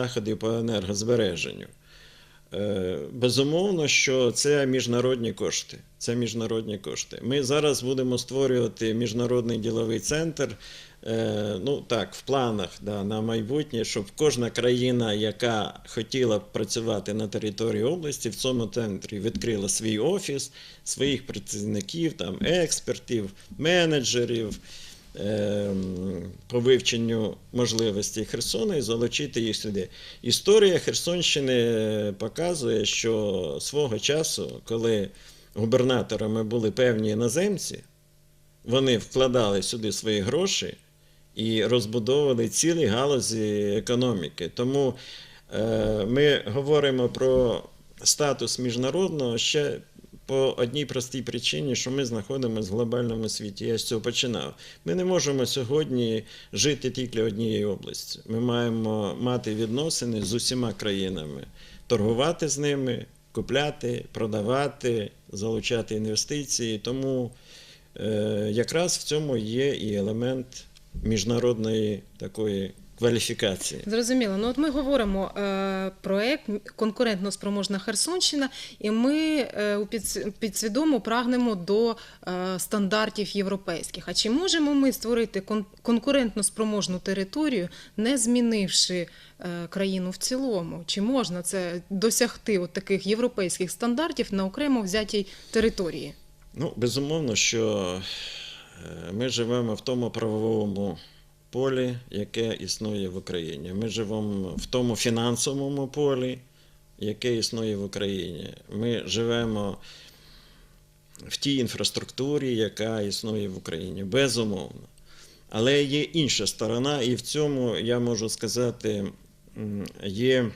заходів по енергозбереженню. Е, Безумовно, що це міжнародні кошти. Це міжнародні кошти. Ми зараз будемо створювати міжнародний діловий центр. е, Ну так, в планах да, на майбутнє, щоб кожна країна, яка хотіла б працювати на території області, в цьому центрі відкрила свій офіс, своїх працівників, там, експертів, менеджерів по вивченню можливостей Херсона і залучити їх сюди. Історія Херсонщини показує, що свого часу, коли губернаторами були певні іноземці, вони вкладали сюди свої гроші і розбудовували цілі галузі економіки. Тому е, ми говоримо про статус міжнародного ще по одній простій причині, що ми знаходимося в глобальному світі. Я з цього починав. Ми не можемо сьогодні жити тільки однією областю. Ми маємо мати відносини з усіма країнами, торгувати з ними, купляти, продавати, залучати інвестиції. Тому е, якраз в цьому є і елемент міжнародної такої кваліфікації. Зрозуміло. Ну от ми говоримо е, проект конкурентно спроможна Херсонщина, і ми е, підсвідомо прагнемо до е, стандартів європейських. А чи можемо ми створити кон- конкурентно спроможну територію, не змінивши е, країну в цілому? Чи можна це досягти от таких європейських стандартів на окремо взятій території? Ну, безумовно, що е, ми живемо в тому правовому полі, яке існує в Україні. Ми живемо в тому фінансовому полі, яке існує в Україні. Ми живемо в тій інфраструктурі, яка існує в Україні. Безумовно. Але є інша сторона, і в цьому я можу сказати, є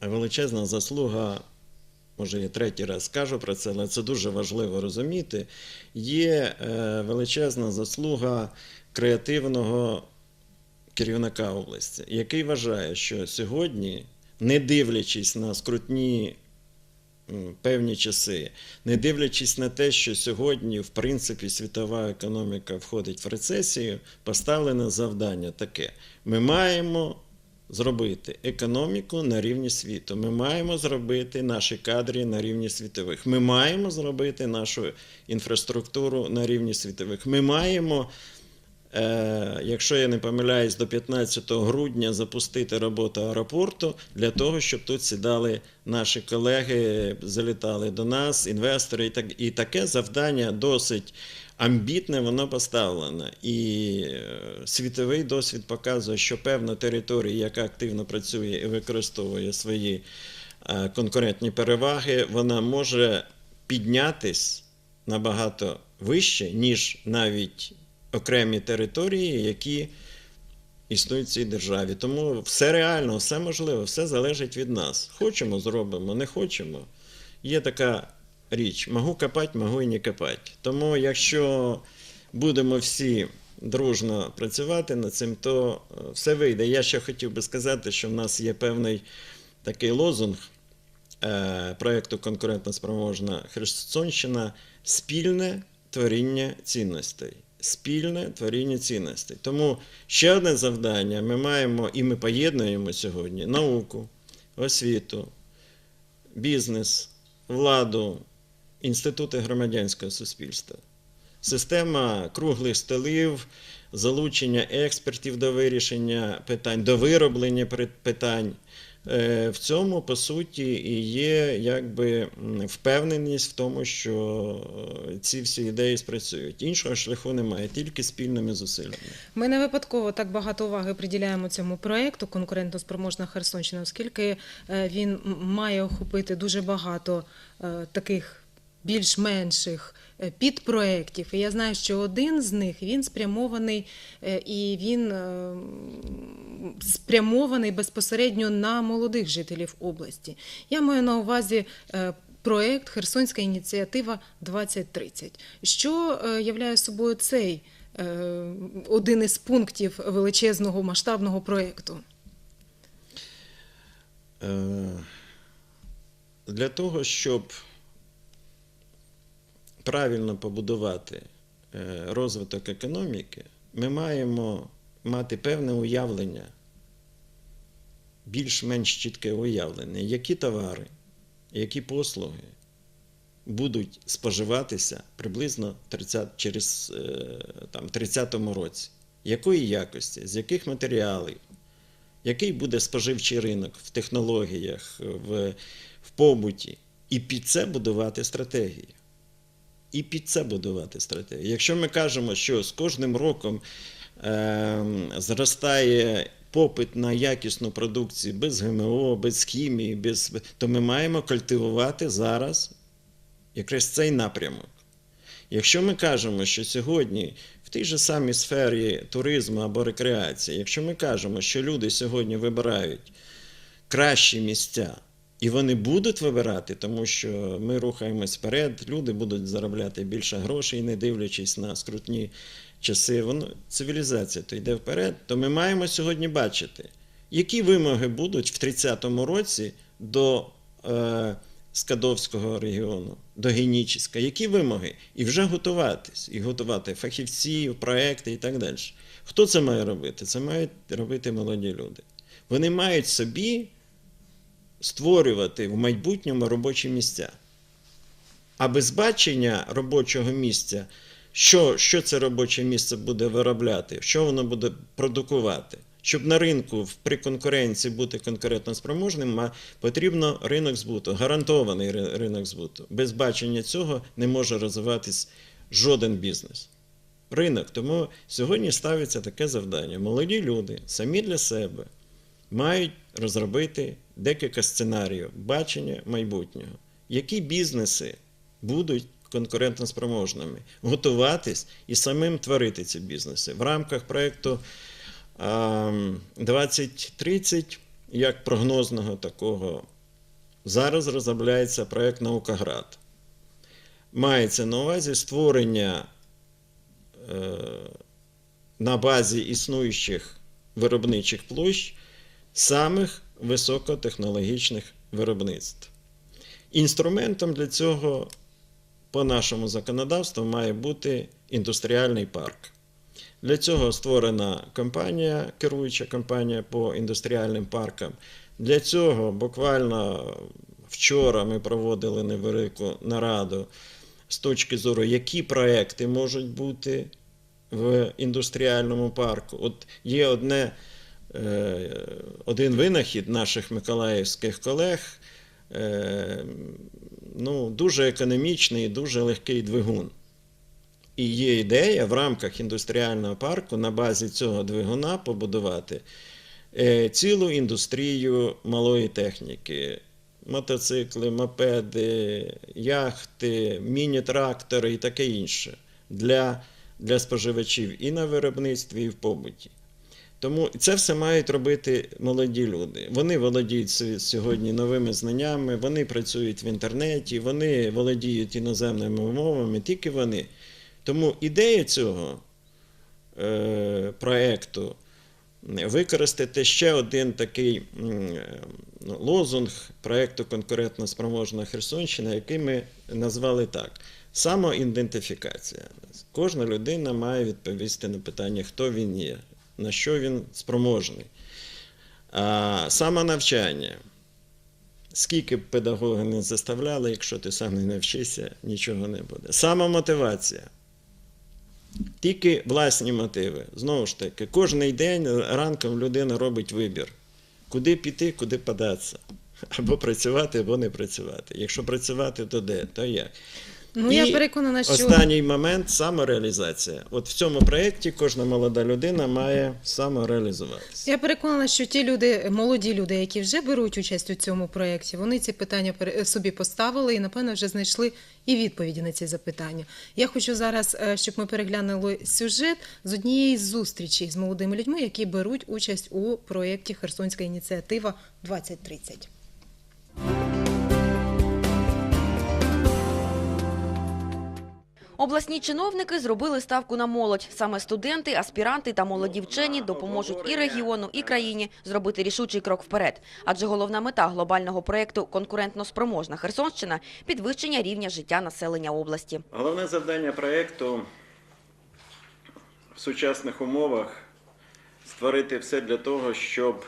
величезна заслуга може я третій раз скажу про це, але це дуже важливо розуміти. Є е, величезна заслуга креативного керівника області, який вважає, що сьогодні, не дивлячись на скрутні певні часи, не дивлячись на те, що сьогодні, в принципі, світова економіка входить в рецесію, поставлене завдання таке: ми маємо зробити економіку на рівні світу. Ми маємо зробити наші кадри на рівні світових. Ми маємо зробити нашу інфраструктуру на рівні світових. Ми маємо. Е, якщо я не помиляюсь, до 15 грудня запустити роботу аеропорту для того, щоб тут сідали наші колеги, залітали до нас, інвестори, і так і таке завдання досить амбітне, воно поставлено. І е, світовий досвід показує, що певна територія, яка активно працює і використовує свої е, конкурентні переваги, вона може піднятись набагато вище, ніж навіть окремі території, які існують в цій державі. Тому все реально, все можливо, все залежить від нас. Хочемо, зробимо, не хочемо. Є така річ: могу копати, могу і не копати. Тому, якщо будемо всі дружно працювати над цим, то е, все вийде. Я ще хотів би сказати, що в нас є певний такий лозунг е, проєкту Конкурентно спроможна Херсонщина спільне творіння цінностей. Спільне творіння цінностей. Тому ще одне завдання ми маємо, і ми поєднуємо сьогодні науку, освіту, бізнес, владу, інститути громадянського суспільства. Система круглих столів, залучення експертів до вирішення питань, до вироблення питань. Е, В цьому, по суті, і є якби впевненість в тому, що е, ці всі ідеї спрацюють. Іншого шляху немає, тільки спільними зусиллями. Ми не випадково так багато уваги приділяємо цьому проєкту конкурентоспроможна Херсонщина, оскільки е, він має охопити дуже багато таких більш-менших е, підпроєктів. І я знаю, що один з них він спрямований е, і він е, спрямований безпосередньо на молодих жителів області. Я маю на увазі. Проект Херсонська ініціатива 2030. Що являє собою цей один із пунктів величезного масштабного проєкту? Для того, щоб правильно побудувати е, розвиток економіки, ми маємо мати певне уявлення більш-менш чітке уявлення, які товари, які послуги будуть споживатися приблизно 30, через е, там, 30-му році. Якої якості, з яких матеріалів, який буде споживчий ринок в технологіях, в, в побуті, і під це будувати стратегію. І під це будувати стратегію. Якщо ми кажемо, що з кожним роком е, зростає попит на якісну продукцію без ГМО, без хімії, без, то ми маємо культивувати зараз якраз цей напрямок. Якщо ми кажемо, що сьогодні в тій же самій сфері туризму або рекреації, якщо ми кажемо, що люди сьогодні вибирають кращі місця, і вони будуть вибирати, тому що ми рухаємось вперед, люди будуть заробляти більше грошей, не дивлячись на скрутні часи. Воно, цивілізація то йде вперед, то ми маємо сьогодні бачити, які вимоги будуть в 30-му році до е, Скадовського регіону, до Генічіська, які вимоги? І вже готуватись, і готувати фахівців, проекти і так далі. Хто це має робити? Це мають робити молоді люди. Вони мають собі створювати в майбутньому робочі місця. А без бачення робочого місця, що, що це робоче місце буде виробляти, що воно буде продукувати. Щоб на ринку при конкуренції бути конкурентно спроможним, потрібно ринок збуту, гарантований ринок збуту. Без бачення цього не може розвиватись жоден бізнес. Ринок. Тому сьогодні ставиться таке завдання. Молоді люди самі для себе мають розробити декілька сценаріїв бачення майбутнього. Які бізнеси будуть конкурентноспроможними, готуватись і самим творити ці бізнеси в рамках проєкту 2030, як прогнозного такого, зараз розробляється проєкт Наукоград. Мається на увазі створення е, на базі існуючих виробничих площ самих високотехнологічних виробництв. Інструментом для цього по нашому законодавству має бути індустріальний парк. Для цього створена компанія, керуюча компанія по індустріальним паркам. Для цього буквально вчора ми проводили невелику нараду з точки зору, які проекти можуть бути в індустріальному парку. От є одне, один винахід наших миколаївських колег, е, ну, дуже економічний дуже легкий двигун. І є ідея в рамках індустріального парку на базі цього двигуна побудувати е, цілу індустрію малої техніки. Мотоцикли, мопеди, яхти, міні-трактори і таке інше для, для споживачів і на виробництві, і в побуті. Тому це все мають робити молоді люди. Вони володіють сьогодні новими знаннями, вони працюють в інтернеті, вони володіють іноземними мовами, тільки вони. Тому ідея цього е, проекту використати ще один такий ну, лозунг проекту конкурентно спроможна Херсонщина, який ми назвали так: самоідентифікація. Кожна людина має відповісти на питання, хто він є, на що він спроможний. А, самонавчання. Скільки б педагоги не заставляли, якщо ти сам не навчишся, нічого не буде. Самомотивація. Тільки власні мотиви. Знову ж таки, кожен день ранком людина робить вибір, куди піти, куди податися. Або працювати, або не працювати. Якщо працювати, то де, то як. Ну, І я переконана, що Останній момент самореалізація. От в цьому проєкті кожна молода людина має самореалізуватися. Я переконана, що ті люди, молоді люди, які вже беруть участь у цьому проєкті, вони ці питання собі поставили і, напевно, вже знайшли і відповіді на ці запитання. Я хочу зараз, е, щоб ми переглянули сюжет з однієї з зустрічей з молодими людьми, які беруть участь у проєкті Херсонська ініціатива 2030. Обласні чиновники зробили ставку на молодь. Саме студенти, аспіранти та молоді вчені допоможуть і регіону, і країні зробити рішучий крок вперед. Адже головна мета глобального проєкту «Конкурентно спроможна Херсонщина» – підвищення рівня життя населення області. Головне завдання проєкту в сучасних умовах створити все для того, щоб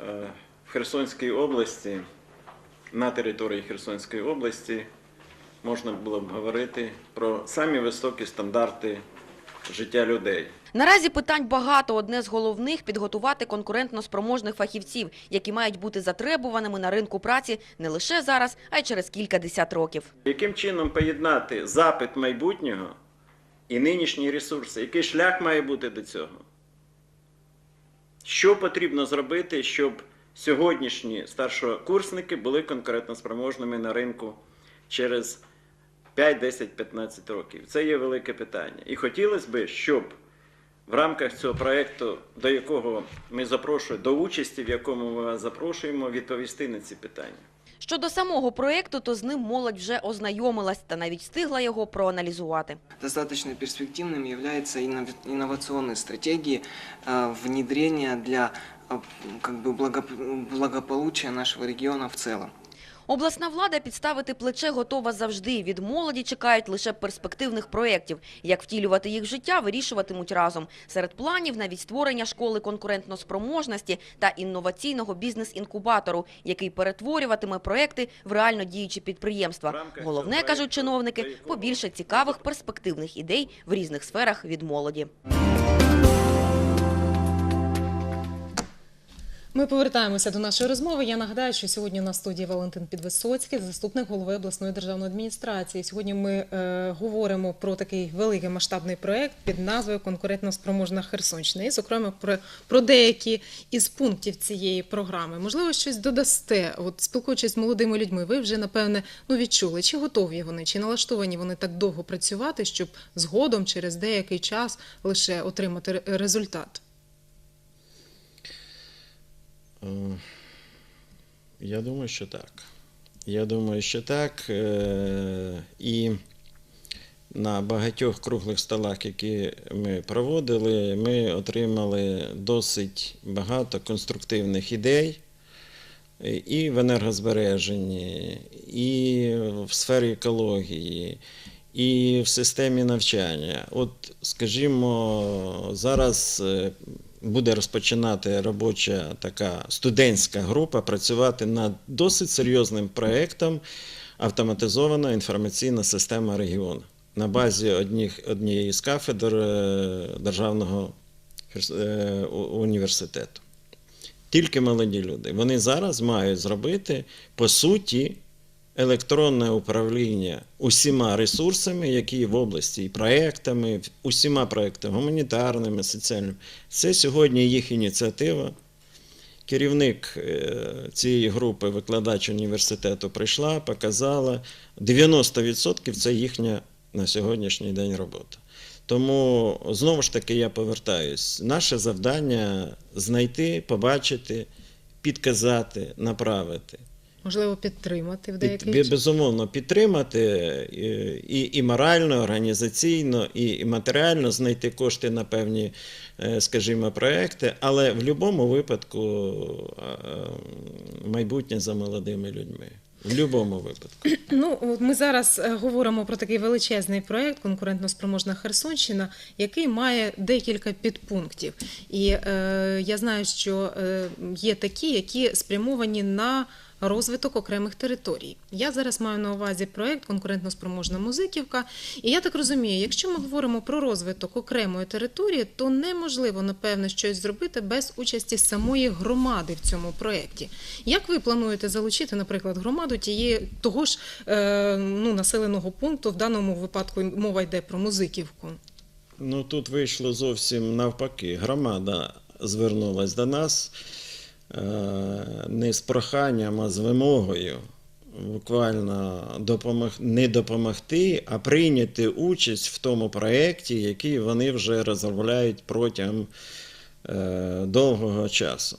е, в Херсонській області, на території Херсонської області, можна було б говорити про самі високі стандарти життя людей. Наразі питань багато. Одне з головних – підготувати конкурентно спроможних фахівців, які мають бути затребуваними на ринку праці не лише зараз, а й через кілька десят років. Яким чином поєднати запит майбутнього і нинішні ресурси? Який шлях має бути до цього? Що потрібно зробити, щоб сьогоднішні старшокурсники були конкурентоспроможними на ринку через 5, 10, 15 років? Це є велике питання. І хотілося б, щоб в рамках цього проєкту, до якого ми запрошуємо, до участі, в якому ми вас запрошуємо, відповісти на ці питання. Щодо самого проєкту, то з ним молодь вже ознайомилась та навіть встигла його проаналізувати. Достаточно перспективным является иннов- инновационные стратегии э, внедрения для э, как бы благоп- благополучия нашего региона в целом. Обласна влада підставити плече готова завжди. Від молоді чекають лише перспективних проєктів. Як втілювати їх в життя, вирішуватимуть разом. Серед планів навіть створення школи конкурентноспроможності та інноваційного бізнес-інкубатору, який перетворюватиме проєкти в реально діючі підприємства. Головне, кажуть чиновники, побільше цікавих перспективних ідей в різних сферах від молоді. Ми повертаємося до нашої розмови. Я нагадаю, що сьогодні на студії Валентин Підвисоцький, заступник голови обласної державної адміністрації. Сьогодні ми е, говоримо про такий великий масштабний проект під назвою Конкурентно спроможна Херсонщина. І, зокрема, про, про деякі із пунктів цієї програми. Можливо, щось додасте. От спілкуючись з молодими людьми, ви вже напевне ну відчули, чи готові вони, чи налаштовані вони так довго працювати, щоб згодом через деякий час лише отримати результат. Е, Я думаю, що так. Я думаю, що так. Е, І на багатьох круглих столах, які ми проводили, ми отримали досить багато конструктивних ідей. І в енергозбереженні, і в сфері екології, і в системі навчання. От, скажімо, зараз е, буде розпочинати робоча така студентська група працювати над досить серйозним проєктом автоматизована інформаційна система регіону на базі одніх, однієї з кафедр е, Державного е, університету. Тільки молоді люди. Вони зараз мають зробити, по суті, електронне управління усіма ресурсами, які в області, і проектами, усіма проектами, гуманітарними, соціальними. Це сьогодні їх ініціатива. Керівник е, цієї групи, викладач університету, прийшла, показала. 90% це їхня на сьогоднішній день робота. Тому знову ж таки я повертаюсь. Наше завдання знайти, побачити, підказати, направити. Можливо, підтримати в Під, бі- час. безумовно підтримати і, і, морально, організаційно, і, і матеріально знайти кошти на певні, е, скажімо, проекти, але в будь-якому випадку е, майбутнє за молодими людьми. В будь-якому випадку. Ну, ми зараз е, говоримо про такий величезний проєкт конкурентно-спроможна Херсонщина, який має декілька підпунктів. І е, я знаю, що е, є такі, які спрямовані на розвиток окремих територій. Я зараз маю на увазі проєкт конкурентно-спроможна музиківка. І я так розумію, якщо ми говоримо про розвиток окремої території, то неможливо, напевно, щось зробити без участі самої громади в цьому проєкті. Як ви плануєте залучити, наприклад, громаду тієї того ж е, ну, населеного пункту, в даному випадку мова йде про музиківку? Ну тут вийшло зовсім навпаки. Громада звернулась до нас не з проханням, а з вимогою. Буквально допомог... не допомогти, а прийняти участь в тому проєкті, який вони вже розробляють протягом е, довгого часу.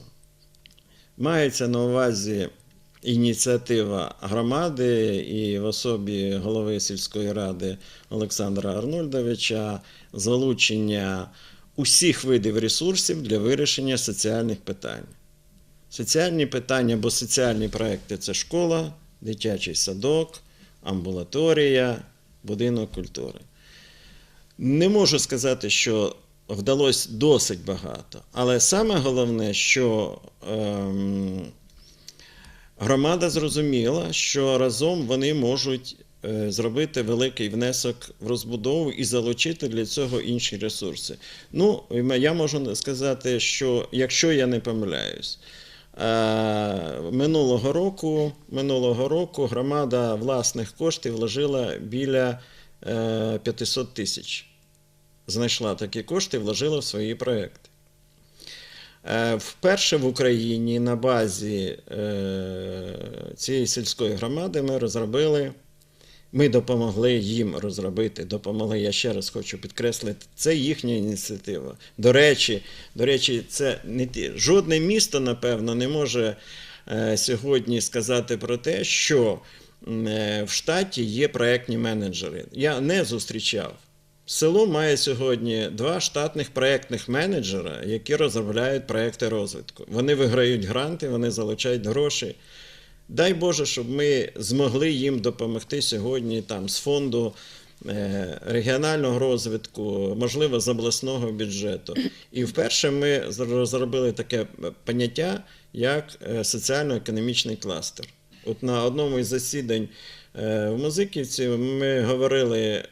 Мається на увазі ініціатива громади і в особі голови сільської ради Олександра Арнольдовича залучення усіх видів ресурсів для вирішення соціальних питань. Соціальні питання, бо соціальні проекти це школа, дитячий садок, амбулаторія, будинок культури. Не можу сказати, що вдалося досить багато. Але саме головне, що ем, громада зрозуміла, що разом вони можуть е, зробити великий внесок в розбудову і залучити для цього інші ресурси. Ну, я можу сказати, що якщо я не помиляюсь, минулого року, минулого року громада власних коштів вложила біля е, 500 тисяч. Знайшла такі кошти вложила в свої проекти. Е, Вперше в Україні на базі е, цієї сільської громади ми розробили, ми допомогли їм розробити, допомогли, я ще раз хочу підкреслити, це їхня ініціатива. До речі, до речі, це не ті, жодне місто, напевно, не може е, сьогодні сказати про те, що е, в штаті є проектні менеджери. Я не зустрічав. Село має сьогодні два штатних проєктних менеджера, які розробляють проекти розвитку. Вони виграють гранти, вони залучають гроші. Дай Боже, щоб ми змогли їм допомогти сьогодні там, з фонду е, регіонального розвитку, можливо, з обласного бюджету. І вперше ми розробили таке поняття, як е, соціально-економічний кластер. От на одному із засідань е, в Музиківці ми говорили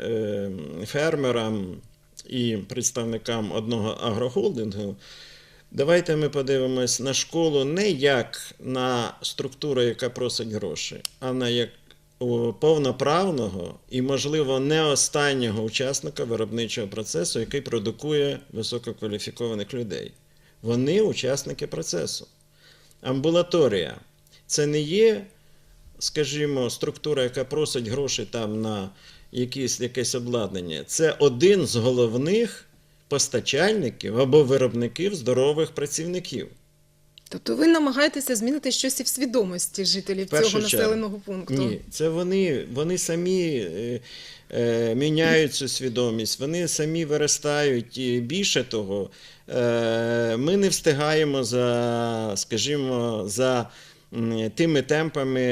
фермерам і представникам одного агрохолдингу. Давайте ми подивимось на школу не як на структуру, яка просить гроші, а на як повноправного і, можливо, не останнього учасника виробничого процесу, який продукує висококваліфікованих людей. Вони учасники процесу. Амбулаторія це не є, скажімо, структура, яка просить гроші там на якісь, якесь обладнання. Це один з головних постачальників або виробників здорових працівників. Тобто ви намагаєтеся змінити щось і в свідомості жителів першу цього чергу. населеного пункту. Ні, це вони, вони самі е, е, міняють цю свідомість, вони самі виростають. І більше того, е, ми не встигаємо за, скажімо, за тими темпами,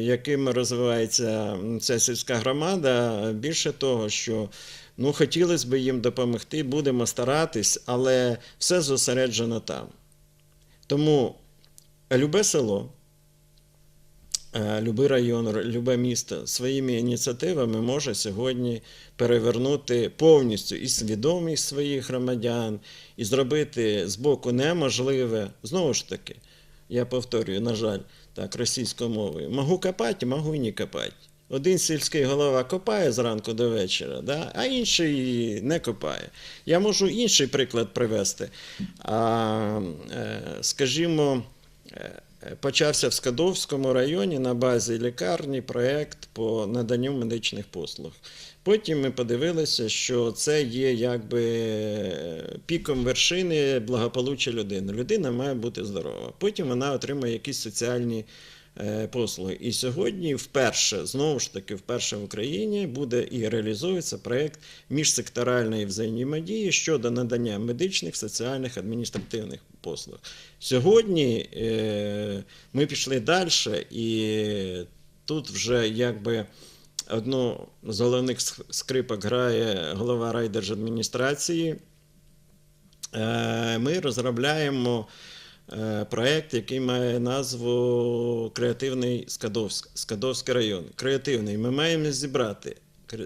якими розвивається ця сільська громада. Більше того, що ну, хотілося б їм допомогти, будемо старатись, але все зосереджено там. Тому любе село, Е, Любий район, любе місто своїми ініціативами може сьогодні перевернути повністю і свідомість своїх громадян, і зробити з боку неможливе. Знову ж таки, я повторюю, на жаль, так, російською мовою. Могу копати, можу і не копати. Один сільський голова копає зранку до вечора, да? а інший не копає. Я можу інший приклад привести. А, е, скажімо, е, почався в Скадовському районі на базі лікарні проєкт по наданню медичних послуг. Потім ми подивилися, що це є якби піком вершини благополуччя людини. Людина має бути здорова. Потім вона отримує якісь соціальні е, послуги. І сьогодні вперше, знову ж таки, вперше в Україні буде і реалізується проєкт міжсекторальної взаємодії щодо надання медичних, соціальних, адміністративних послуг. Сьогодні е, ми пішли далі, і тут вже якби одну з головних скрипок грає голова райдержадміністрації. Е, Ми розробляємо е, проєкт, який має назву Креативний Скадовськ, Скадовський район. Креативний. Ми маємо зібрати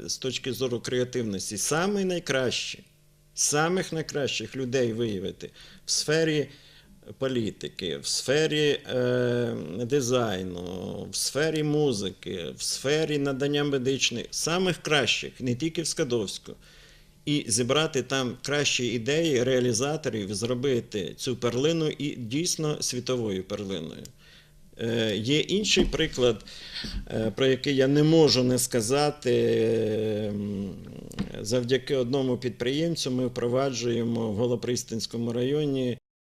з точки зору креативності саме найкращі, самих найкращих людей виявити в сфері політики, в сфері е, дизайну, в сфері музики, в сфері надання медичних, самих кращих, не тільки в Скадовську. І зібрати там кращі ідеї реалізаторів, зробити цю перлину і дійсно світовою перлиною. Е, Є інший приклад, е, про який я не можу не сказати. Завдяки одному підприємцю ми впроваджуємо в Голопристинському районі